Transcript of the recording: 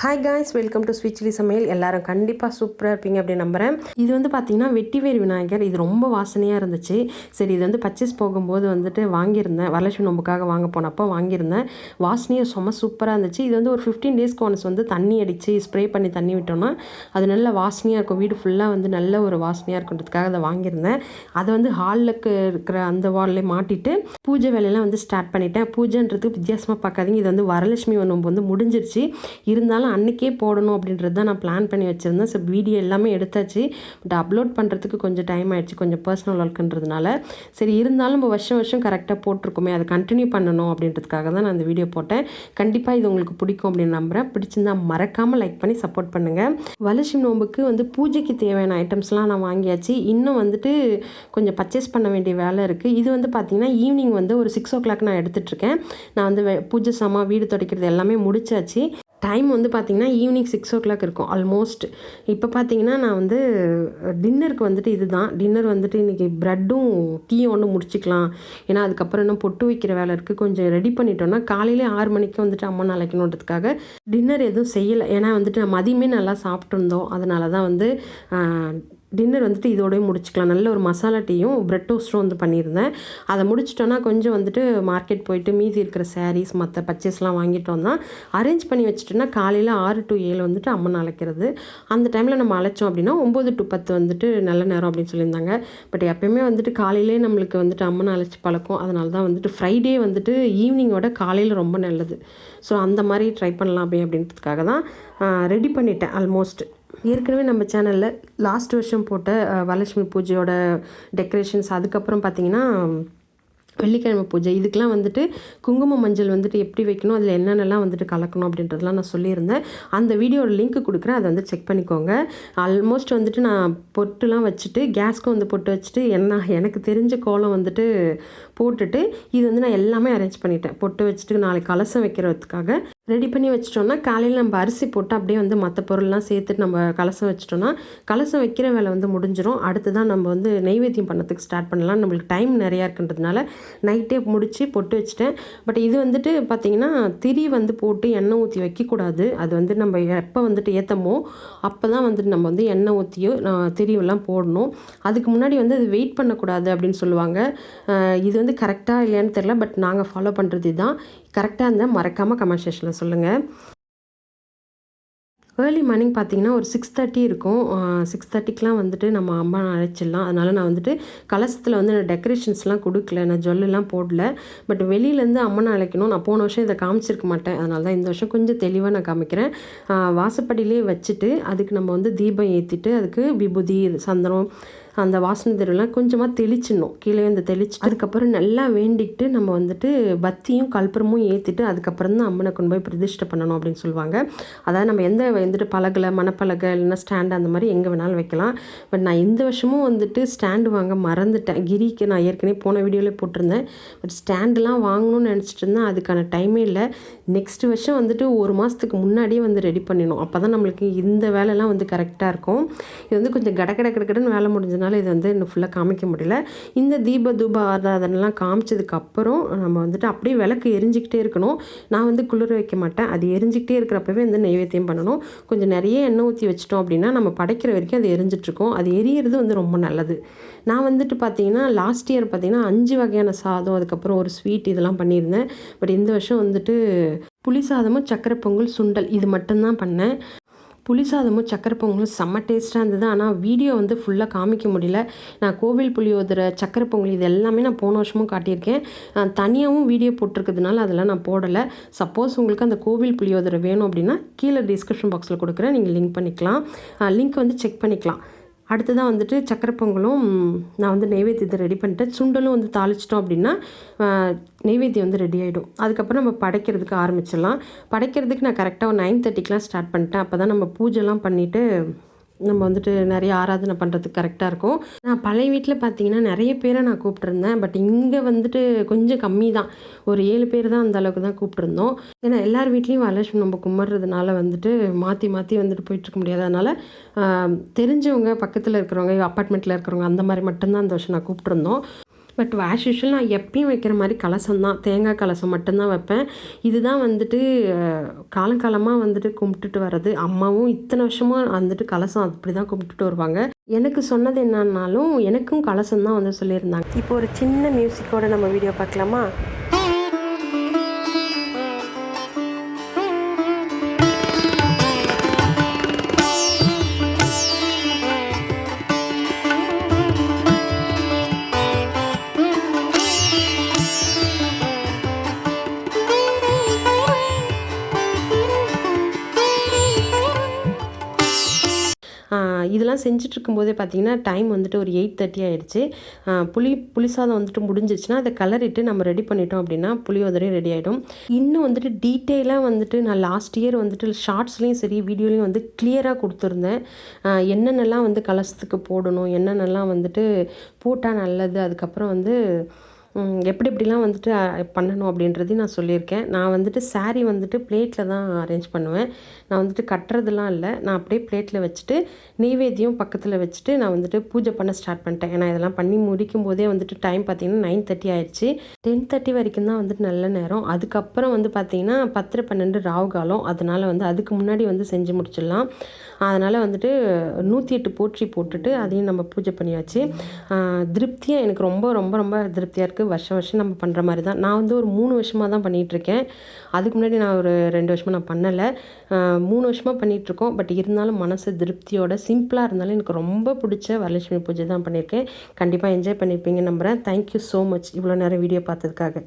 Hi guys welcome to ஸ்விட்ச்லி சமையல் எல்லாரும் கண்டிப்பாக சூப்பராக இருப்பீங்க அப்படின்னு நம்புகிறேன் இது வந்து பார்த்தீங்கன்னா வெட்டிவேர் விநாயகர். இது ரொம்ப வாசனையாக இருந்துச்சு. சரி இது வந்து பர்ச்சேஸ் போகும்போது வந்துட்டு வாங்கியிருந்தேன். வரலட்சுமி நோம்புக்காக வாங்க போனப்போ வாங்கியிருந்தேன். வாசனையாக செம்ம சூப்பராக இருந்துச்சு. இது வந்து ஒரு ஃபிஃப்டீன் டேஸ்க்கு ஒன்ஸ் வந்து தண்ணி அடித்து ஸ்ப்ரே பண்ணி தண்ணி விட்டோம்னா அது நல்ல வாசனையாக இருக்கும். வீடு ஃபுல்லாக வந்து நல்ல ஒரு வாசனையாக இருக்குன்றதுக்காக அதை வாங்கியிருந்தேன். அதை வந்து ஹாலில் இருக்கிற அந்த வால்லே மாட்டிட்டு பூஜை வேலையெல்லாம் வந்து ஸ்டார்ட் பண்ணிட்டேன். பூஜைன்றது வித்தியாசமாக பார்க்காதீங்க. இது வந்து வரலட்சுமி நோம்பு வந்து முடிஞ்சிருச்சு. இருந்தாலும் அன்றைக்கே போடணும் அப்படின்றது தான் நான் பிளான் பண்ணி வச்சுருந்தேன். ஸோ வீடியோ எல்லாமே எடுத்தாச்சு. பட் அப்லோட் பண்ணுறதுக்கு கொஞ்சம் டைம் ஆயிடுச்சு. கொஞ்சம் பர்சனல் ஒர்க்குன்றதுனால சரி இருந்தாலும் நம்ம வருஷம் வருஷம் கரெக்டாக போட்டிருக்கோமே. அதை கண்டினியூ பண்ணணும் அப்படின்றதுக்காக தான் நான் அந்த வீடியோ போட்டேன். கண்டிப்பாக இது உங்களுக்கு பிடிக்கும் அப்படின்னு நம்புகிறேன் பிடிச்சிருந்தா மறக்காமல் லைக் பண்ணி சப்போர்ட் பண்ணுங்கள் வலசி நோம்புக்கு வந்து பூஜைக்கு தேவையான ஐட்டம்ஸ்லாம் நான் வாங்கியாச்சு. இன்னும் வந்துட்டு கொஞ்சம் பர்ச்சேஸ் பண்ண வேண்டிய வேலை இருக்குது இது வந்து பார்த்திங்கன்னா ஈவினிங் வந்து ஒரு சிக்ஸ் ஓ கிளாக் நான் எடுத்துகிட்ருக்கேன் நான் வந்து பூஜை சாமா வீடு துடைக்கிறது எல்லாமே முடிச்சாச்சு. டைம் வந்து பார்த்திங்கன்னா ஈவினிங் சிக்ஸ் ஓ கிளாக் இருக்கும். ஆல்மோஸ்ட் இப்போ பார்த்தீங்கன்னா நான் வந்து டின்னருக்கு வந்துட்டு இதுதான். டின்னர் வந்துட்டு இன்றைக்கி ப்ரெட்டும் டீயும் ஒன்று முடிச்சிக்கலாம். ஏன்னா அதுக்கப்புறம் இன்னும் பொட்டு வைக்கிற வேலை இருக்குது கொஞ்சம் ரெடி பண்ணிட்டோன்னா காலையிலே ஆறு மணிக்கு வந்துட்டு அம்மா நாளைக்கணுன்றதுக்காக டின்னர் எதுவும் செய்யலை. ஏன்னா வந்துட்டு நான் மதியமே நல்லா சாப்பிட்ருந்தோம் அதனால தான் வந்து டின்னர் வந்துட்டு இதோடய முடிச்சுக்கலாம். நல்ல ஒரு மசாலா டீயும் பிரெட் டோஸ்ட்டும் வந்து பண்ணியிருந்தேன். அதை முடிச்சிட்டோன்னா கொஞ்சம் வந்துட்டு மார்க்கெட் போயிட்டு மீதி இருக்கிற சாரீஸ் மற்ற பர்ச்சேஸ்லாம் வாங்கிட்டு வந்தால் அரேஞ்ச் பண்ணி வச்சுட்டோன்னா காலையில் ஆறு டு ஏழு வந்துட்டு அம்மன் அழைக்கிறது. அந்த டைமில் நம்ம அழைச்சோம் அப்படின்னா ஒம்பது டு பத்து வந்துட்டு நல்ல நேரம் அப்படின்னு சொல்லியிருந்தாங்க. பட் எப்பயுமே வந்துட்டு காலையிலே நம்மளுக்கு வந்துட்டு அம்மன் அழைச்சி பழக்கம். அதனால தான் வந்துட்டு ஃப்ரைடே வந்துட்டு ஈவினிங்கோட காலையில் ரொம்ப நல்லது. ஸோ அந்த மாதிரி ட்ரை பண்ணலாம் அப்படி அப்படின்றதுக்காக தான் ரெடி பண்ணிட்டேன் ஆல்மோஸ்ட் ஏற்கனவே நம்ம சேனலில் லாஸ்ட் வருஷம் போட்ட வரலட்சுமி பூஜையோட டெக்கரேஷன்ஸ் அதுக்கப்புறம் பார்த்தீங்கன்னா வெள்ளிக்கிழமை பூஜை. இதுக்கெலாம் வந்துட்டு குங்கும மஞ்சள் வந்துட்டு எப்படி வைக்கணும் அதில் என்னென்னலாம் வந்துட்டு கலக்கணும் அப்படின்றதெல்லாம் நான் சொல்லியிருந்தேன். அந்த வீடியோட லிங்க் கொடுக்குறேன் அதை வந்து செக் பண்ணிக்கோங்க. ஆல்மோஸ்ட் வந்துட்டு நான் பொட்டுலாம் வச்சுட்டு கேஸ்க்கும் வந்து பொட்டு வச்சுட்டு என்ன எனக்கு தெரிஞ்ச கோலம் வந்துட்டு போட்டுட்டு இது வந்து நான் எல்லாமே அரேஞ்ச் பண்ணிட்டேன். பொட்டு வச்சுட்டு நாளைக்கு கலசம் வைக்கிறதுக்காக. ரெடி பண்ணி வச்சிட்டோம்னா காலையில் நம்ம அரிசி போட்டு அப்படியே வந்து மற்ற பொருள்லாம் சேர்த்துட்டு நம்ம கலசம் வச்சிட்டோம்னா கலசம் வைக்கிற வேலை வந்து முடிஞ்சிடும் அடுத்து தான் நம்ம வந்து நெய்வேத்தியம் பண்ணத்துக்கு ஸ்டார்ட் பண்ணலாம். நம்மளுக்கு டைம் நிறையா இருக்குன்றதுனால நைட்டே முடித்து பொட்டு வச்சுட்டேன். பட் இது வந்துட்டு பார்த்திங்கன்னா திரி வந்து போட்டு எண்ணெய் ஊற்றி வைக்கக்கூடாது. அது வந்து நம்ம எப்போ வந்துட்டு ஏற்றமோ அப்போ தான் வந்துட்டு நம்ம வந்து எண்ணெய் ஊற்றியோ நான் திரியெல்லாம் போடணும். அதுக்கு முன்னாடி வந்து அது வெயிட் பண்ணக்கூடாது அப்படின்னு சொல்லுவாங்க. இது வந்து கரெக்டாக இல்லையான்னு தெரில பட் நாங்கள் ஃபாலோ பண்ணுறது தான் கரெக்டாக இருந்தால் மறக்காமல் கமெண்ட் சொல்லுங்கள் ஏர்லி மார்னிங் பார்த்தீங்கன்னா ஒரு சிக்ஸ் தேர்ட்டி இருக்கும். சிக்ஸ் தேர்ட்டிக்கெலாம் வந்துட்டு நம்ம அம்மா அழைச்சிடலாம். அதனால் நான் வந்துட்டு கலசத்தில் வந்து நான் டெக்கரேஷன்ஸ்லாம் கொடுக்கல. நான் ஜுவல்லாம் போடல. பட் வெளியிலேருந்து அம்மனை அழைக்கணும். நான் போன வருஷம் இதை காமிச்சிருக்க மாட்டேன். அதனால தான் இந்த வருஷம் கொஞ்சம் தெளிவாக நான் காமிக்கிறேன். வாசப்படியிலே வச்சுட்டு அதுக்கு நம்ம வந்து தீபம் ஏற்றிட்டு அதுக்கு விபூதி சந்தனம் அந்த வாசனை தெருவெல்லாம் கொஞ்சமாக தெளிச்சிடணும். கீழே வந்து தெளிச்சு அதுக்கப்புறம் நல்லா வேண்டிக்கிட்டு நம்ம வந்துட்டு பத்தியும் கல்பரமும் ஏற்றிட்டு அதுக்கப்புறம் தான் அம்மனை கொண்டு போய் பிரதிஷ்டை பண்ணணும் அப்படின்னு சொல்லுவாங்க. அதாவது நம்ம எந்த வந்துட்டு பலகலை மணப்பலகை இல்லைன்னா ஸ்டாண்டு அந்த மாதிரி எங்கே வேணாலும் வைக்கலாம். பட் நான் இந்த வருஷமும் வந்துட்டு ஸ்டாண்டு வாங்க மறந்துட்டேன். கிரிக்கு நான் ஏற்கனவே போன வீடியோவில் போட்டிருந்தேன். பட் ஸ்டாண்டுலாம் வாங்கணும்னு நினச்சிட்டு இருந்தேன். அதுக்கான டைமே இல்லை. நெக்ஸ்ட் வருஷம் வந்துட்டு ஒரு மாதத்துக்கு முன்னாடியே வந்து ரெடி பண்ணிடணும். அப்போ தான் நம்மளுக்கு இந்த வேலைலாம் வந்து கரெக்டாக இருக்கும். இது வந்து கொஞ்சம் கட கட கடன்னு வேலை முடிஞ்சதுனால அதனால் இது வந்து இன்னும் ஃபுல்லாக காமிக்க முடியல. இந்த தீப தூப ஆராதனைலாம் காமிச்சதுக்கப்புறம் நம்ம வந்துட்டு அப்படியே விளக்கு எரிஞ்சிக்கிட்டே இருக்கணும். நான் வந்து குளிர வைக்க மாட்டேன். அது எரிஞ்சிக்கிட்டே இருக்கிறப்பவே வந்து நெய்வேத்தியம் பண்ணணும். கொஞ்சம் நிறைய எண்ணெய் ஊற்றி வச்சிட்டோம் அப்படின்னா நம்ம படைக்கிற வரைக்கும் அது எரிஞ்சிட்ருக்கோம். அது எரியறது வந்து ரொம்ப நல்லது. நான் வந்துட்டு பார்த்தீங்கன்னா லாஸ்ட் இயர் பார்த்தீங்கன்னா அஞ்சு வகையான சாதம் அதுக்கப்புறம் ஒரு ஸ்வீட் இதெல்லாம் பண்ணியிருந்தேன். பட் இந்த வருஷம் வந்துட்டு புளி சாதமும் சக்கரை பொங்கல் சுண்டல் இது மட்டும்தான் பண்ணேன். புளிசாதமும் சக்கரை பொங்கலும் செம்ம டேஸ்ட்டாக இருந்தது. ஆனால் வீடியோ வந்து ஃபுல்லாக காமிக்க முடியல. நான் கோவில் புளியோதரை சக்கரை பொங்கல் இது எல்லாமே நான் போன வருஷமும் காட்டியிருக்கேன். தனியாகவும் வீடியோ போட்டிருக்கிறதுனால அதெல்லாம் நான் போடலை. சப்போஸ் உங்களுக்கு அந்த கோவில் புளியோதரை வேணும் அப்படின்னா கீழே டிஸ்கிரிப்ஷன் பாக்ஸில் கொடுக்குறேன். நீங்கள் லிங்க் பண்ணிக்கலாம். லிங்க் வந்து செக் பண்ணிக்கலாம். அடுத்ததாக வந்துட்டு சக்கரை பொங்கலும் நான் வந்து நெய்வேத்தியத்தை ரெடி பண்ணிட்டேன். சுண்டலும் வந்து தாளிச்சிட்டோம் அப்படின்னா நெய்வேத்தியம் வந்து ரெடி ஆகிடும் அதுக்கப்புறம் நம்ம படைக்கிறதுக்கு ஆரம்பிச்சிடலாம். படைக்கிறதுக்கு நான் கரெக்டாக ஒரு நைன் தேர்ட்டிக்கெலாம் ஸ்டார்ட் பண்ணிட்டேன். அப்போ தான் நம்ம பூஜைலாம் பண்ணிவிட்டு நம்ம வந்துட்டு நிறைய ஆராதனை பண்ணுறதுக்கு கரெக்டாக இருக்கும். நான் பழைய வீட்டில் பார்த்தீங்கன்னா நிறைய பேரை நான் கூப்பிட்ருந்தேன் பட் இங்கே வந்துட்டு கொஞ்சம் கம்மி தான் ஒரு ஏழு பேர் தான் அந்த அளவுக்கு தான் கூப்பிட்ருந்தோம் ஏன்னா எல்லார் வீட்லேயும் வரலட்சுமி நம்ம கும்பிட்றதுனால வந்துட்டு மாற்றி மாற்றி வந்துட்டு போயிட்டுருக்க முடியாது. அதனால் தெரிஞ்சவங்க பக்கத்தில் இருக்கிறவங்க அப்பார்ட்மெண்ட்டில் இருக்கிறவங்க அந்த மாதிரி மட்டும்தான் அந்த வருஷம் நான் கூப்பிட்ருந்தோம் பட் ஆஸ் யூஷுவல் நான் எப்பயும் வைக்கிற மாதிரி கலசம் தான் தேங்காய் கலசம் மட்டும்தான் வைப்பேன். இதுதான் வந்துட்டு காலங்காலமாக வந்துட்டு கும்பிட்டுட்டு வர்றது. அம்மாவும் இத்தனை வருஷமும் வந்துட்டு கலசம் அப்படி தான் கும்பிட்டுட்டு வருவாங்க. எனக்கு சொன்னது என்னன்னாலும் எனக்கும் கலசம் தான் வந்து சொல்லியிருந்தாங்க. இப்போ ஒரு சின்ன மியூசிக்கோட நம்ம வீடியோ பார்க்கலாமா? இதெல்லாம் செஞ்சிட்ருக்கும்போதே பார்த்தீங்கன்னா டைம் வந்துட்டு ஒரு எயிட் தேர்ட்டி ஆயிடுச்சு. புளி புளி சாதம் வந்துட்டு முடிஞ்சிச்சுன்னா அதை கலரிட்டு நம்ம ரெடி பண்ணிட்டோம் அப்படின்னா புளியோதரையும் ரெடி ஆகிடும் இன்னும் வந்துட்டு டீட்டெயிலாக வந்துட்டு நான் லாஸ்ட் இயர் வந்துட்டு ஷார்ட்ஸ்லேயும் சரி வீடியோலையும் வந்து கிளியராக கொடுத்துருந்தேன். என்னென்னலாம் வந்து கலசத்துக்கு போடணும் என்னென்னலாம் வந்துட்டு போட்டால் நல்லது அதுக்கப்புறம் வந்து எப்படி எப்படிலாம் வந்துட்டு பண்ணணும் அப்படின்றதையும் நான் சொல்லியிருக்கேன். நான் வந்துட்டு சாரீ வந்துட்டு பிளேட்டில் தான் அரேஞ்ச் பண்ணுவேன். நான் வந்துட்டு கட்டுறதுலாம் இல்லை. நான் அப்படியே பிளேட்டில் வச்சுட்டு நெய்வேத்தியம் பக்கத்தில் வச்சுட்டு நான் வந்துட்டு பூஜை பண்ண ஸ்டார்ட் பண்ணிட்டேன். ஏன்னா இதெல்லாம் பண்ணி முடிக்கும் போதே வந்துட்டு டைம் பார்த்தீங்கன்னா நைன் தேர்ட்டி ஆயிடுச்சு. டென் தேர்ட்டி வரைக்கும் தான் வந்துட்டு நல்ல நேரம். அதுக்கப்புறம் வந்து பார்த்தீங்கன்னா பத்தரை பன்னெண்டு ராவு காலம். அதனால் வந்து அதுக்கு முன்னாடி வந்து செஞ்சு முடிச்சிடலாம். அதனால் வந்துட்டு நூற்றி எட்டு போற்றி போட்டுட்டு அதையும் நம்ம பூஜை பண்ணியாச்சு. திருப்தியாக எனக்கு ரொம்ப ரொம்ப ரொம்ப திருப்தியாக இருக்குது வருஷம் வருஷம் நம்ம பண்ணுற மாதிரி தான். நான் வந்து ஒரு மூணு வருஷமாக தான் பண்ணிகிட்ருக்கேன் அதுக்கு முன்னாடி நான் ஒரு ரெண்டு வருஷமாக நான் பண்ணலை. மூணு வருஷமாக பண்ணிகிட்ருக்கோம் பட் இருந்தாலும் மனசு திருப்தியோட சிம்பிளாக இருந்தாலும் எனக்கு ரொம்ப பிடிச்ச வரலட்சுமி பூஜை தான் பண்ணியிருக்கேன். கண்டிப்பாக என்ஜாய் பண்ணியிருப்பீங்க நம்புகிறேன் தேங்க்யூ ஸோ மச் இவ்வளோ நேரம் வீடியோ பார்த்ததுக்காக.